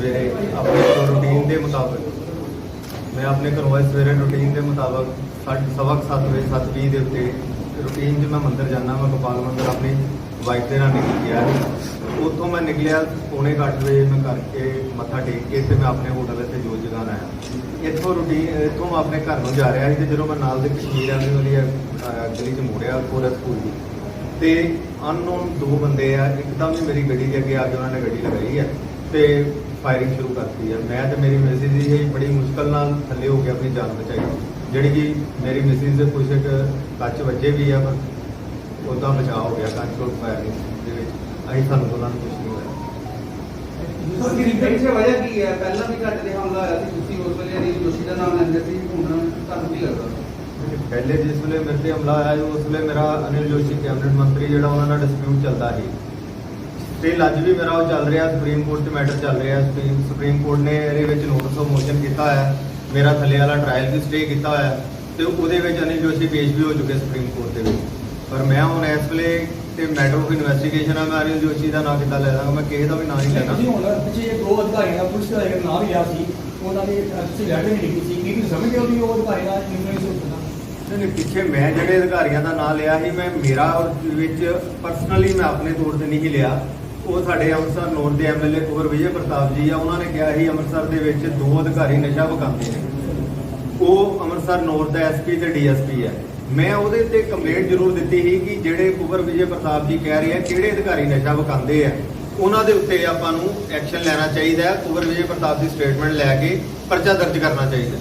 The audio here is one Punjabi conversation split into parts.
ਸਵੇਰੇ ਆਪਣੇ ਰੂਟੀਨ ਦੇ ਮੁਤਾਬਕ, ਮੈਂ ਆਪਣੇ ਘਰੋਂ ਆਏ ਸਵੇਰੇ ਰੂਟੀਨ ਦੇ ਮੁਤਾਬਕ 7:30 ਵਜੇ 7:20 ਦੇ ਉੱਤੇ ਰੂਟੀਨ 'ਚ ਮੈਂ ਮੰਦਰ ਜਾਂਦਾ ਮੈਂ ਗੋਪਾਲ ਮੰਦਰ ਆਪਣੀ ਵਾਈਫ ਦੇ ਨਾਲ ਨਿਕਲ ਗਿਆ ਉੱਥੋਂ ਮੈਂ ਨਿਕਲਿਆ, ਪੌਣੇ 8 ਵਜੇ ਮੈਂ ਕਰਕੇ ਮੱਥਾ ਟੇਕ ਕੇ ਤੇ ਮੈਂ ਆਪਣੇ ਹੋਟਲ ਤੇ ਜੋ ਜਗਾਨ ਆਇਆ। ਇੱਥੋਂ ਰੂਟੀਨ, ਇੱਥੋਂ ਆਪਣੇ ਘਰ ਨੂੰ ਜਾ ਰਿਹਾ ਸੀ ਤੇ ਜਦੋਂ ਮੈਂ ਨਾਲ ਦੇ ਕਸ਼ਮੀਰ ਵਾਲੀ ਵਾਲੀ ਗਲੀ 'ਚ ਮੁੜਿਆ ਕੋਰਸ ਸਕੂਲ ਦੀ ਤੇ ਅਨਨੋਨ ਦੋ ਬੰਦੇ ਆ ਇੱਕਦਮ ਹੀ ਮੇਰੀ ਗੱਡੀ ਦੇ ਅੱਗੇ ਆ ਕੇ ਉਹਨਾਂ ਨੇ ਗੱਡੀ ਲਗਾਈ ਹੈ ਤੇ ਫਾਇਰਿੰਗ ਸ਼ੁਰੂ ਕਰਤੀ ਹੈ। ਮੈਂ ਤੇ ਮੇਰੀ ਮਿਸਿਸ ਜੀ ਇਹ ਬੜੀ ਮੁਸ਼ਕਲ ਨਾਲ ਥੱਲੇ ਹੋ ਕੇ ਆਪਣੀ ਜਾਨ ਬਚਾਈ। ਜਿਹੜੀ ਕਿ ਮੇਰੀ ਮਿਸਿਸ ਦੇ ਕੁਝ ਇੱਕ ਕੱਚ ਵੱਜੇ ਵੀ ਆ ਪਰ ਉਹਦਾ ਬਚਾਅ ਹੋ ਗਿਆ ਕੱਚ ਤੋਂ ਫਾਇਰਿੰਗ ਦੇ ਵਿੱਚ ਅਸੀਂ ਸਾਨੂੰ ਦੋਨਾਂ ਨੂੰ ਕੁਝ ਨਹੀਂ ਹੋਇਆ। ਸਰ ਕਿਹੜੀ ਪਿੱਛੇ ਵਜ੍ਹਾ ਕੀ ਹੈ? ਪਹਿਲਾਂ ਵੀ ਘੱਟ ਦੇ ਹਮਲਾ ਹੋਇਆ ਸੀ ਤੁਸੀਂ ਉਸ ਵੇਲੇ ਅਨੀਲ ਜੋਸ਼ੀ ਦਾ ਨਾਮ ਲੈਂਦੇ ਸੀ ਹੁਣ ਤੁਹਾਨੂੰ ਕੀ ਲੱਗਦਾ? ਪਹਿਲੇ ਜਿਸ ਵੇਲੇ ਮੇਰੇ ਤੇ ਹਮਲਾ ਆਇਆ ਉਸ ਵੇਲੇ ਮੇਰਾ ਅਨਿਲ ਜੋਸ਼ੀ ਕੈਬਨਿਟ ਮੰਤਰੀ ਜਿਹੜਾ ਉਹਨਾਂ ਨਾਲ ਡਿਸਪਿਊਟ ਚੱਲਦਾ ਸੀ ਸਟਿਲ ਅੱਜ ਵੀ ਮੇਰਾ ਉਹ ਚੱਲ ਰਿਹਾ ਸੁਪਰੀਮ ਕੋਰਟ 'ਚ ਮੈਟਰ ਚੱਲ ਰਿਹਾ। ਸੁਪਰੀਮ ਸੁਪਰੀਮ ਕੋਰਟ ਨੇ ਇਹਦੇ ਵਿੱਚ ਨੋਟਿਸ ਆਫ ਮੋਸ਼ਨ ਕੀਤਾ ਹੋਇਆ। ਮੇਰਾ ਥੱਲੇ ਵਾਲਾ ਟ੍ਰਾਇਲ ਵੀ ਸਟੇ ਕੀਤਾ ਹੋਇਆ। ਤੇ ਉਹਦੇ ਵਿੱਚ ਅਨਿਲ ਜੋਸ਼ੀ ਪੇਸ਼ ਵੀ ਹੋ ਚੁੱਕੇ ਸੁਪਰੀਮ ਕੋਰਟ ਦੇ ਵਿੱਚ। ਪਰ ਮੈਂ ਹੁਣ ਇਸ ਵੇਲੇ ਤੇ ਮੈਟਰ ਆਫ ਇਨਵੈਸਟੀਗੇਸ਼ਨ ਆ ਮੈਂ ਅਨਿਲ ਜੋਸ਼ੀ ਦਾ ਨਾਂ ਕਿੱਦਾਂ ਲੈ ਦਾਂਗਾ ਮੈਂ ਕਿਸੇ ਦਾ ਵੀ ਨਾਂ ਨਹੀਂ ਲੈਣਾ। ਹੁਣ ਪਿੱਛੇ ਇਹ ਦੋ ਅਧਿਕਾਰੀ ਦਾ ਪੁਲਿਸ ਦਾ ਇੱਕ ਨਾਮ ਲਿਆ ਸੀ। ਉਹਨਾਂ ਦੇ ਅਹ, ਤੁਸੀਂ ਲੈਟਰ ਨਹੀਂ ਲਿਖੀ ਸੀ। ਕੀ ਤੁਸੀਂ ਸਮਝਦੇ ਹੋ ਵੀ ਉਹ ਅਧਿਕਾਰੀ ਦਾ ਇਨਫਲੂਐਂਸ ਹੋ ਸਕਦਾ ਨਹੀਂ ਨਹੀਂ, ਪਿੱਛੇ ਮੈਂ ਜਿਹੜੇ ਅਧਿਕਾਰੀਆਂ ਦਾ ਨਾਮ ਲਿਆ ਸੀ ਮੈਂ ਮੇਰਾ ਵਿੱਚ ਪਰਸਨਲੀ ਮੈਂ ਆਪਣੇ ਤੌਰ ਤੇ ਨਹੀਂ ਲਿਆ। ਉਹ ਸਾਡੇ ਅੰਮ੍ਰਿਤਸਰ ਨੌਰ ਦੇ ਐਮਐਲਏ ਕੁਵਰ ਵਿਜੇ ਪ੍ਰਤਾਪ ਜੀ ਆ, ਉਹਨਾਂ ਨੇ ਕਿਹਾ ਸੀ ਅੰਮ੍ਰਿਤਸਰ ਦੇ ਵਿੱਚ ਦੋ ਅਧਿਕਾਰੀ ਨਸ਼ਾ ਵਿਕਾਉਂਦੇ ਨੇ। ਉਹ ਅੰਮ੍ਰਿਤਸਰ ਨੌਰਥ ਦਾ ਐਸਪੀ ਤੇ ਡੀਐਸਪੀ ਹੈ ਮੈਂ ਉਹਦੇ ਤੇ ਕੰਪਲੇਂਟ ਜ਼ਰੂਰ ਦਿੱਤੀ ਸੀ ਕਿ ਜਿਹੜੇ ਕੁਵਰ ਵਿਜੇ ਪ੍ਰਤਾਪ ਜੀ ਕਹਿ ਰਹੇ ਆ, ਕਿਹੜੇ ਅਧਿਕਾਰੀ ਨਸ਼ਾ ਵਿਕਾਉਂਦੇ ਆ, ਉਹਨਾਂ ਦੇ ਉੱਤੇ ਆਪਾਂ ਨੂੰ ਐਕਸ਼ਨ ਲੈਣਾ ਚਾਹੀਦਾ ਹੈ ਕੁਵਰ ਵਿਜੇ ਪ੍ਰਤਾਪ ਦੀ ਸਟੇਟਮੈਂਟ ਲੈ ਕੇ ਪਰਚਾ ਦਰਜ ਕਰਨਾ ਚਾਹੀਦਾ।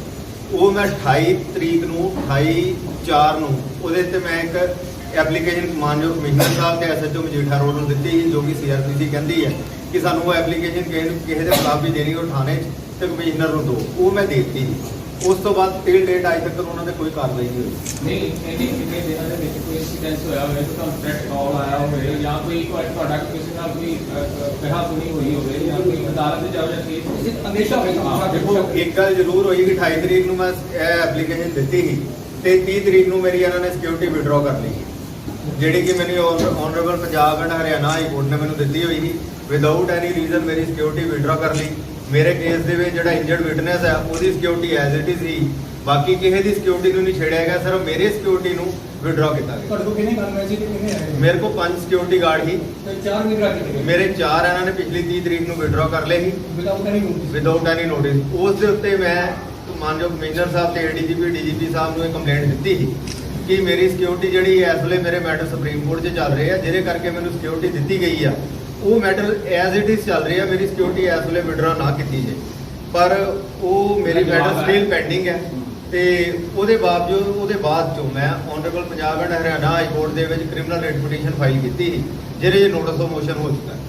ਉਹ ਮੈਂ 28 ਤਰੀਕ ਨੂੰ 28 4 ਨੂੰ, ਉਹਦੇ ਤੇ ਮੈਂ ਇੱਕ ਐਪਲੀਕੇਸ਼ਨ ਮਾਨਯੋਗ ਕਮਿਸ਼ਨਰ ਸਾਹਿਬ ਤੇ ਐਸਐਚਓ ਮਜੀਠਾ ਰੋਡ ਨੂੰ ਦਿੱਤੀ ਸੀ ਜੋ ਕਿ ਸੀਆਰਪੀਸੀ ਕਹਿੰਦੀ ਹੈ ਕਿ ਸਾਨੂੰ ਉਹ ਐਪਲੀਕੇਸ਼ਨ ਕਿਸੇ ਦੇ ਖਿਲਾਫ ਵੀ ਦੇਣੀ ਉਹ ਥਾਣੇ 'ਚ ਤੇ ਕਮਿਸ਼ਨਰ ਨੂੰ ਦੋ। ਉਹ ਮੈਂ ਦੇ ਦਿੱਤੀ। ਉਸ ਤੋਂ ਬਾਅਦ ਟਿਲ ਡੇਟ ਅਜੇ ਤੱਕ ਉਹਨਾਂ ਦੇ ਕੋਈ ਕਾਰਵਾਈ ਨਹੀਂ ਹੋਈ। ਨਹੀਂ ਇਹਨੇ ਕਿੰਨੇ ਦਿਨਾਂ ਦੇ ਵਿੱਚ ਕੋਈ ਇਨਸੀਡੈਂਟ ਹੋਇਆ ਹੋਵੇ ਤਾਂ ਤੁਹਾਨੂੰ ਥ੍ਰੈਟ ਕਾਲ ਆਇਆ ਹੋਵੇ ਜਾਂ ਕੋਈ ਤੁਹਾਡਾ ਤੁਹਾਡਾ ਕਿਸੇ ਨਾਲ ਕੋਈ ਕਹਾ ਸੁਣੀ ਹੋਈ ਹੋਵੇ ਜਾਂ ਕੋਈ ਅਦਾਲਤ ਵਿੱਚ ਜਾਓ ਜਾਂ ਤੁਸੀਂ ਕੇਸ ਅੰਦੇਸ਼ਾ ਹੋਵੇ ਹਾਂ, ਦੇਖੋ, ਇੱਕ ਗੱਲ ਜ਼ਰੂਰ ਹੋਈ ਕਿ 28 ਤਰੀਕ ਨੂੰ ਮੈਂ ਇਹ ਐਪਲੀਕੇਸ਼ਨ ਦਿੱਤੀ ਸੀ ਤੇ 30 ਤਰੀਕ ਨੂੰ ਮੇਰੀ ਇਹਨਾਂ ਨੇ ਸਿਕਿਉਰਿਟੀ ਵਿਡਰਾਅ ਕਰ ਲਈ। ਜਿਹੜੀ ਕਿ ਮੈਨੂੰ honourable Punjab and Haryana high court ਨੇ ਮੈਨੂੰ ਦਿੱਤੀ ਹੋਈ ਸੀ। ਵਿਦਆਊਟ ਐਨੀ ਰੀਜ਼ਨ ਮੇਰੀ ਸਿਕਿਉਰਿਟੀ ਵਿਡਰਾਅ ਕਰ ਲਈ। ਮੇਰੇ ਕੇਸ ਦੇ ਵਿੱਚ ਜਿਹੜਾ ਇੰਜਰਡ ਵਿਟਨੈਸ ਹੈ ਉਹਦੀ ਸਿਕਿਉਰਿਟੀ ਐਜ਼ ਇਟ ਇਜ਼ ਸੀ। ਬਾਕੀ ਕਿਸੇ ਦੀ ਸਿਕਿਉਰਿਟੀ ਨੂੰ ਨਹੀਂ ਛੇੜਿਆ ਗਿਆ ਸਿਰਫ ਮੇਰੇ ਸਿਕਿਉਰਿਟੀ ਨੂੰ ਵਿਡਰਾਅ ਕੀਤਾ ਗਿਆ। ਤੁਹਾਡੇ ਕੋਲ ਕਿੰਨੇ ਜੀ ਤੇ ਕਿੰਨੇ ਆਏ? ਮੇਰੇ ਕੋਲ ਪੰਜ ਸਿਕਿਉਰਿਟੀ ਗਾਰਡ ਸੀ। ਤੇ ਚਾਰ ਵਿਦਰਾ ਕੀਤੇ ਮੇਰੇ ਚਾਰ ਇਹਨਾਂ ਨੇ ਪਿਛਲੀ 30 ਤਰੀਕ ਨੂੰ ਵਿਡਰਾਅ ਕਰ ਲਏ ਸੀ। Without any notice without any notice ਉਸ ਦੇ ਉੱਤੇ ਮੈਂ ਮਾਨਯੋਗ ਕਮਿਸ਼ਨਰ ਸਾਹਿਬ ਤੇ ਏਡੀਜੀਪੀ ਡੀਜੀਪੀ ਸਾਹਿਬ ਨੂੰ ਇਹ ਕੰਪਲੇਂਟ ਦਿੱਤੀ ਸੀ। ਕਿ ਮੇਰੀ ਸਿਕਿਉਰਿਟੀ ਜਿਹੜੀ ਇਸ ਵੇਲੇ ਮੇਰੇ ਮੈਟਰ ਸੁਪਰੀਮ ਕੋਰਟ 'ਚ ਚੱਲ ਰਹੇ ਆ ਜਿਹਦੇ ਕਰਕੇ ਮੈਨੂੰ ਸਿਕਿਉਰਿਟੀ ਦਿੱਤੀ ਗਈ ਆ। ਉਹ ਮੈਟਰ ਐਜ਼ ਇਟ ਇਜ਼ ਚੱਲ ਰਿਹਾ ਮੇਰੀ ਸਿਕਿਉਰਿਟੀ ਇਸ ਵੇਲੇ ਵਿਡਰਾ ਨਾ ਕੀਤੀ ਜੇ। ਪਰ ਉਹ ਮੇਰੀ ਮੈਟਰ ਹੈ। ਸਟਿਲ ਪੈਂਡਿੰਗ ਹੈ। ਤੇ ਉਹਦੇ ਬਾਵਜੂਦ ਉਹਦੇ ਬਾਅਦ ਚੋਂ ਮੈਂ honourable Punjab and Haryana high court ਦੇ ਵਿੱਚ ਕ੍ਰਿਮੀਨਲ ਰੇਟ ਪਟੀਸ਼ਨ ਫਾਈਲ ਕੀਤੀ ਸੀ ਜਿਹਦੇ ਨੋਟਿਸ ਆਫ ਮੋਸ਼ਨ ਹੋ ਚੁੱਕਾ ਹੈ।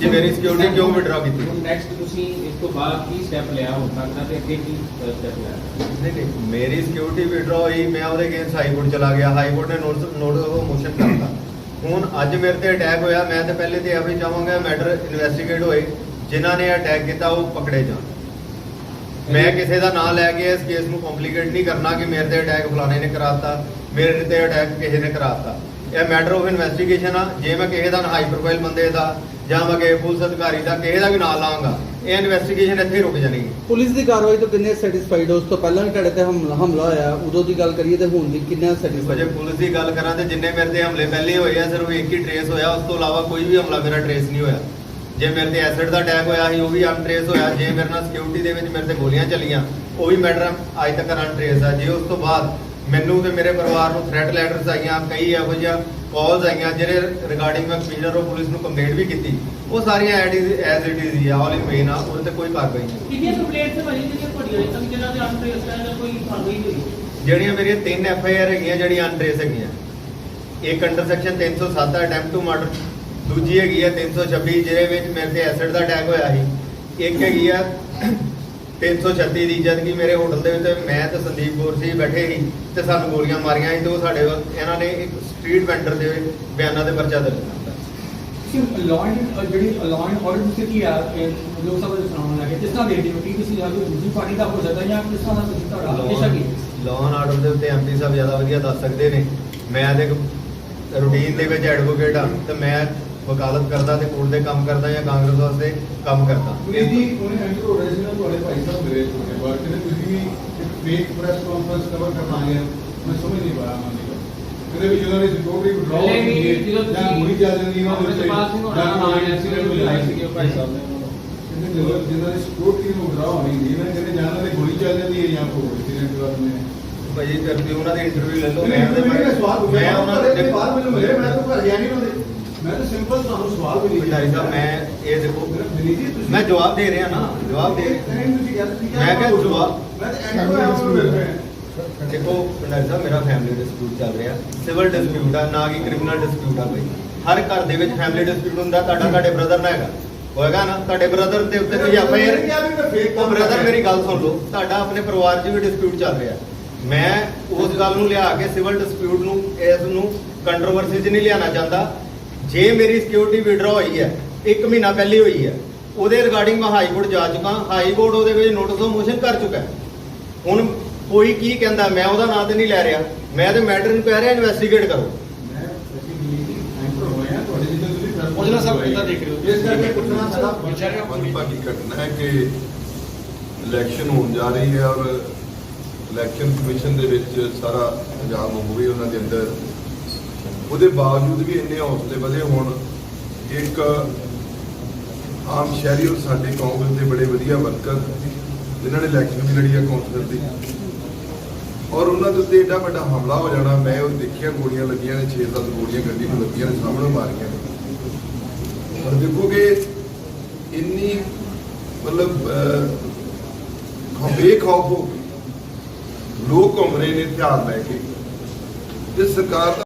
ਜੀ ਮੇਰੀ ਸਿਕਿਉਰਿਟੀ ਕਿਉਂ ਵਿਡਰਾ ਕੀਤੀ? ਨੈਕਸਟ ਤੁਸੀਂ ਇਸ ਤੋਂ ਬਾਅਦ ਕੀ ਸਟੈਪ ਲਿਆ ਹੋ ਸਕਦਾ ਤੇ ਅੱਗੇ ਕੀ ਸਟੈਪ ਲਿਆ? ਨਹੀਂ ਨਹੀਂ ਮੇਰੀ ਸਿਕਿਉਰਿਟੀ ਵਿਡਰਾ ਹੋਈ, ਮੈਂ ਉਹਦੇ ਅਗੇਂਸਟ ਹਾਈ ਕੋਰਟ ਚਲਾ ਗਿਆ। ਹਾਈ ਕੋਰਟ ਨੇ ਨੋਟਿਸ ਨੋਟਿਸ ਆਫ ਮੋਸ਼ਨ ਕਰਤਾ। ਹੁਣ ਅੱਜ ਮੇਰੇ ਤੇ ਅਟੈਕ ਹੋਇਆ, ਮੈਂ ਤਾਂ ਪਹਿਲੇ ਤੇ ਇਹੋ ਚਾਹਾਂਗਾ ਮੈਟਰ ਇਨਵੈਸਟੀਗੇਟ ਹੋਏ, ਜਿਨ੍ਹਾਂ ਨੇ ਅਟੈਕ ਕੀਤਾ ਉਹ ਪਕੜੇ ਜਾਣ। ਮੈਂ ਕਿਸੇ ਦਾ ਨਾਂ ਲੈ ਕੇ ਇਸ ਕੇਸ ਨੂੰ ਕੰਪਲਿਕੇਟ ਨਹੀਂ ਕਰਨਾ ਕਿ ਮੇਰੇ ਤੇ ਅਟੈਕ ਫਲਾਣੇ ਨੇ ਕਰਾਤਾ, ਮੇਰੇ ਤੇ ਅਟੈਕ ਕਿਸੇ ਨੇ ਕਰਾਤਾ। ਇਹ ਮੈਟਰ ਆਫ ਇਨਵੈਸਟੀਗੇਸ਼ਨ ਆ। ਜੇ ਮੈਂ ਕਿਸੇ ਦਾ ਹਾਈ ਪ੍ਰੋਫਾਈਲ ਬੰਦੇ ਦਾ ਜਾਂ ਮੈਂ ਕਿਸੇ ਪੁਲਿਸ ਅਧਿਕਾਰੀ ਦਾ ਕਿਸੇ ਦਾ ਵੀ ਨਾਂ ਲਾਂਗਾ ਇਹ ਇਨਵੈਸਟੀਗੇਸ਼ਨ ਇੱਥੇ ਹੀ ਰੁਕ ਜਾਣੀ ਪੁਲਿਸ ਦੀ ਕਾਰਵਾਈ ਤੋਂ ਕਿੰਨੇ ਸੈਟੀਸਫਾਈਡ ਹੋ? ਉਸ ਤੋਂ ਪਹਿਲਾਂ ਵੀ ਤੁਹਾਡੇ ਤੇ ਹਮਲਾ ਹਮਲਾ ਹੋਇਆ ਉਦੋਂ ਦੀ ਗੱਲ ਕਰੀਏ ਤੇ ਹੁਣ ਦੀ ਕਿੰਨਾ ਜੇ ਸੈਟੀਸਫਾਈਡ ਪੁਲਿਸ ਦੀ ਗੱਲ ਕਰਾਂ ਤੇ ਜਿੰਨੇ ਮੇਰੇ ਤੇ ਹਮਲੇ ਪਹਿਲੇ ਹੋਏ ਆ ਸਿਰਫ ਇੱਕ ਹੀ ਟਰੇਸ ਹੋਇਆ ਉਸ ਤੋਂ ਇਲਾਵਾ ਕੋਈ ਵੀ ਹਮਲਾ ਮੇਰਾ ਟਰੇਸ ਨਹੀਂ ਹੋਇਆ। ਜੇ ਮੇਰੇ ਤੇ ਐਸਿਡ ਦਾ ਅਟੈਕ ਹੋਇਆ ਸੀ ਉਹ ਵੀ ਅਨਟਰੇਸ ਹੋਇਆ। ਜੇ ਮੇਰੇ ਨਾਲ ਸਿਕਿਉਰਿਟੀ ਦੇ ਵਿੱਚ ਮੇਰੇ ਤੇ ਗੋਲੀਆਂ ਚੱਲੀਆਂ ਉਹ ਵੀ ਮੈਟਰ ਅੱਜ ਤੱਕ ਅਨਟਰੇਸ ਆ। ਜੇ ਉਸ ਤੋਂ ਬਾਅਦ ਮੈਨੂੰ ਤੇ ਮੇਰੇ ਪਰਿਵਾਰ ਨੂੰ ਥ੍ਰੈਟ ਲੈਟਰਸ ਆਈਆਂ ਕਈ ਇਹੋ ਜਿਹੀਆਂ ਕਾਲਸ ਆਈਆਂ ਜਿਹੜੇ ਰਿਗਾਰਡਿੰਗ ਮੈਂ ਕਮਿਸ਼ਨਰ ਆਫ ਪੁਲਿਸ ਨੂੰ ਕੰਪਲੇਂਟ ਵੀ ਕੀਤੀ। ਉਹ ਸਾਰੀਆਂ ਐਜ਼ ਇਟ ਇਜ਼ ਆ ਆਲ ਇਨ ਮੇਨ ਆ ਉਹਦੇ ਤੇ ਕੋਈ ਕਾਰਵਾਈ ਨਹੀਂ। ਕਿੰਨੀਆਂ ਕੰਪਲੇਂਟਸ ਭਾਜੀ ਜਿਹੜੀਆਂ ਤੁਹਾਡੀਆਂ ਤੱਕ ਜਿਨ੍ਹਾਂ ਦੇ ਅਨਟ੍ਰੇਸ ਜਾਂ ਕੋਈ ਕਾਰਵਾਈ ਹੋਈ ਜਿਹੜੀਆਂ ਮੇਰੀਆਂ ਤਿੰਨ ਐਫ ਆਈ ਆਰ ਹੈਗੀਆਂ ਜਿਹੜੀਆਂ ਅਨਟਰੇਸ ਹੈਗੀਆਂ। ਇੱਕ under section 307 attempt to murder ਦੂਜੀ ਹੈਗੀ ਹੈ 326 ਜਿਹਦੇ ਵਿੱਚ ਮੇਰੇ ਤੇ ਐਸਿਡ ਦਾ ਅਟੈਕ ਹੋਇਆ ਸੀ। ਇੱਕ ਹੈਗੀ ਆ 336 ਦੀ ਜਦ ਕਿ ਮੇਰੇ ਹੋਟਲ ਦੇ ਵਿੱਚ ਮੈਂ ਤੇ ਸੰਦੀਪ ਕੌਰ ਸੀ ਬੈਠੇ ਸੀ ਤੇ ਸਾਨੂੰ ਗੋਲੀਆਂ ਮਾਰੀਆਂ ਸੀ ਤੇ ਉਹ ਸਾਡੇ ਇਹਨਾਂ ਨੇ ਇੱਕ ਸਟਰੀਟ ਵੈਂਡਰ ਦੇ ਬਿਆਨਾਂ ਦੇ ਪਰਚਾ ਦਰਜ ਕੀਤਾ। ਜਿਹੜੀ ਐਂਡ ਆਰਡਰ ਤੁਸੀਂ ਕੀ ਆ ਇਹ ਲੋਕ ਸਭਾ ਦੇ ਚੁਣਾਵ ਲੱਗੇ ਕਿਸ ਤਰ੍ਹਾਂ ਦੇਖਦੇ ਹੋ ਕੀ ਤੁਸੀਂ ਜਾਂ ਕੋਈ ਦੂਜੀ ਪਾਰਟੀ ਦਾ ਹੋ ਸਕਦਾ ਜਾਂ ਕਿਸ ਤਰ੍ਹਾਂ ਦਾ ਤੁਸੀਂ ਤੁਹਾਡਾ ਹਮੇਸ਼ਾ ਕੀ? ਲਾਅ ਐਂਡ ਆਰਡਰ ਦੇ ਉੱਤੇ ਐਮਪੀ ਸਾਹਿਬ ਜ਼ਿਆਦਾ ਵਧੀਆ ਦੱਸ ਸਕਦੇ ਨੇ। ਮੈਂ ਤੇ ਰੂਟੀਨ ਦੇ ਵਿੱਚ ਐਡਵੋਕੇਟ ਆ ਤੇ ਮੈਂ ਵਕਾਲਤ ਕਰਦਾ ਤੇ ਕੋਰਟ ਦੇ ਕੰਮ ਕਰਦਾ ਜਾਂ ਕਾਂਗਰਸ ਵਾਸਤੇ ਕੰਮ ਕਰਦਾ। ਪੁਲਿਸ ਦੀ ਉਹਨੇ ਐਂਟਰ ਹੋ ਰਿਹਾ ਸੀ ਨਾ ਤੁਹਾਡੇ ਭਾਈ ਸਾਹਿਬ ਮੇਰੇ ਛੋਟੇ ਬਾਰ ਕਹਿੰਦੇ ਤੁਸੀਂ ਵੀ ਇੱਕ ਫੇਕ ਪ੍ਰੈਸ ਕਾਨਫਰੰਸ ਕਵਰ ਕਰਨਾ ਹੈ ਮੈਂ ਸਮਝ ਨਹੀਂ ਉਹਨਾਂ ਦੀ ਗੱਲ। ਵੀ ਜਦੋਂ ਵਿਡਰਾਅ ਹੁੰਦੀ ਹੈ ਜਾਂ ਚੱਲ ਜਾਂਦੀ ਹੈ ਉਹਨਾਂ ਦੇ ਜਾਂ ਕੋਈ ਐਕਸੀਡੈਂਟ ਭਾਈ ਸਾਹਿਬ ਨੇ। ਜਦੋਂ ਦੀ ਸਿਕਿਉਰਿਟੀ ਨੂੰ ਵਿਡਰਾਅ ਹੋਣੀ ਸੀ ਨਾ ਕਹਿੰਦੇ ਜਾਂ ਉਹਨਾਂ ਦੀ ਗੋਲੀ ਚੱਲ ਜਾਂਦੀ ਹੈ ਜਾਂ ਕੋਈ ਐਕਸੀਡੈਂਟ ਕਰ ਦਿੰਦੇ ਨੇ ਭਾਈ ਕਰਕੇ ਉਹਨਾਂ ਦੀ ਇੰਟਰਵਿਊ ਲੈ ਲਓ ਮੈਂ ਤਾਂ ਮੇਰੇ ਸਵਾਲ ਪੁੱਛਿਆ ਉਹਨਾਂ ਦੇ ਦੇ ਬਾਅਦ ਮੈਨੂੰ ਮਿਲੇ ਮੈਂ ਤਾਂ ਘਰ ਗਿਆ ਨਹੀਂ ਉਹਦੇ ਮੈਂ ਤਾਂ ਸਿੰਪਲ ਤੁਹਾਨੂੰ ਸਵਾਲ ਵੀ ਨਹੀਂ ਭੰਡਾਰੀ ਸਾਹਿਬ ਮੈਂ ਇਹ ਦੇਖੋ ਦਿਨੀ ਜੀ ਤੁਸੀਂ ਮੈਂ ਜਵਾਬ ਦੇ ਰਿਹਾ ਨਾ ਜਵਾਬ ਦੇ ਮੈਂ ਕਿਹਾ ਜਵਾਬ ਮੈਂ ਤਾਂ ਐਂਡ ਤੋਂ ਆਉਂ ਮਿਲ ਰਿਹਾ ਦੇਖੋ ਭੰਡਾਰੀ ਸਾਹਿਬ ਮੇਰਾ ਫੈਮਿਲੀ ਡਿਸਪਿਊਟ ਚੱਲ ਰਿਹਾ। ਸਿਵਲ ਡਿਸਪਿਊਟ ਆ ਨਾ ਕਿ ਕ੍ਰਿਮੀਨਲ ਡਿਸਪਿਊਟ ਆ ਬਈ ਹਰ ਘਰ ਦੇ ਵਿੱਚ ਫੈਮਿਲੀ ਡਿਸਪਿਊਟ ਹੁੰਦਾ ਤੁਹਾਡਾ ਤੁਹਾਡੇ ਬ੍ਰਦਰ ਨਾਲ ਹੈਗਾ। ਹੋਏਗਾ ਨਾ? ਤੁਹਾਡੇ ਬ੍ਰਦਰ ਦੇ ਉੱਤੇ ਕੋਈ ਐਫ ਆਈ ਆਰ ਉਹ ਬ੍ਰਦਰ ਮੇਰੀ ਗੱਲ ਸੁਣ ਲਓ ਤੁਹਾਡਾ ਆਪਣੇ ਪਰਿਵਾਰ 'ਚ ਵੀ ਡਿਸਪਿਊਟ ਚੱਲ ਰਿਹਾ। ਮੈਂ ਉਸ ਗੱਲ ਨੂੰ ਲਿਆ ਕੇ ਸਿਵਲ ਡਿਸਪਿਊਟ ਨੂੰ ਇਸ ਨੂੰ ਕੰਟਰੋਵਰਸੀ 'ਚ ਨਹੀਂ ਲਿਆਣਾ ਚਾਹੁੰਦਾ। ਜੇ ਮੇਰੀ ਸਿਕਿਉਰਿਟੀ ਵਿਡਰਾ ਹੋਈ ਹੈ ਇੱਕ ਮਹੀਨਾ ਪਹਿਲੇ ਹੋਈ ਹੈ ਉਹਦੇ ਰਿਗਾਰਡਿੰਗ ਮੈਂ ਹਾਈ ਕੋਰਟ ਜਾ ਚੁੱਕਾ ਹਾਈ ਕੋਰਟ ਉਹਦੇ ਵਿੱਚ ਨੋਟਿਸ ਆਫ ਮੋਸ਼ਨ ਕਰ ਚੁੱਕਾ। ਹੁਣ ਕੋਈ ਕੀ ਕਹਿੰਦਾ ਮੈਂ ਉਹਦਾ ਨਾਂ ਤੇ ਨਹੀਂ ਲੈ ਰਿਹਾ ਮੈਂ ਤੇ ਮੈਟਰ ਨੂੰ ਕਹਿ ਰਿਹਾ ਇਨਵੈਸਟੀਗੇਟ ਕਰੋ ਉਹਦੇ ਸਾਹਿਬ ਕਿੱਦਾਂ ਦੇਖ ਰਹੇ ਹੋ? ਇਸ ਕਰਕੇ ਪੁੱਛਣਾ ਸਾਡਾ ਮੰਦਭਾਗੀ ਘਟਨਾ ਹੈ ਕਿ ਇਲੈਕਸ਼ਨ ਹੋਣ ਜਾ ਰਹੀ ਹੈ ਔਰ ਇਲੈਕਸ਼ਨ ਕਮਿਸ਼ਨ ਦੇ ਵਿੱਚ ਸਾਰਾ ਪੰਜਾਬ ਹੋਵੇ ਉਹਨਾਂ ਦੇ ਅੰਦਰ ਉਹਦੇ ਬਾਵਜੂਦ ਵੀ ਇੰਨੇ ਹੌਸਲੇ ਵਧੇ ਹੋਣ ਇੱਕ ਆਮ ਸ਼ਹਿਰੀ ਔਰ ਸਾਡੇ ਕਾਂਗਰਸ ਦੇ ਬੜੇ ਵਧੀਆ ਵਰਕਰ ਜਿਨ੍ਹਾਂ ਨੇ ਇਲੈਕਸ਼ਨ ਵੀ ਲੜੀ ਹੈ ਕਾਉਂਸਲਰ ਦੀ। ਔਰ ਉਹਨਾਂ ਦੇ ਉੱਤੇ ਏਡਾ ਵੱਡਾ ਹਮਲਾ ਹੋ ਜਾਣਾ ਮੈਂ ਉਹ ਦੇਖਿਆ ਗੋਲੀਆਂ ਲੱਗੀਆਂ ਨੇ 6-7 ਗੋਲੀਆਂ ਗੱਡੀ ਨੂੰ ਲੱਗੀਆਂ ਨੇ ਸਾਹਮਣੇ ਮਾਰੀਆਂ ਨੇ। ਔਰ ਦੇਖੋ ਕਿ ਇੰਨੀ ਮਤਲਬ ਅਹ, ਬੇਖੌਫ ਹੋ ਕੇ ਲੋਕ ਘੁੰਮ ਰਹੇ ਨੇ ਧਿਆਨ ਲੈ ਕੇ। ਤੇ ਸਰਕਾਰ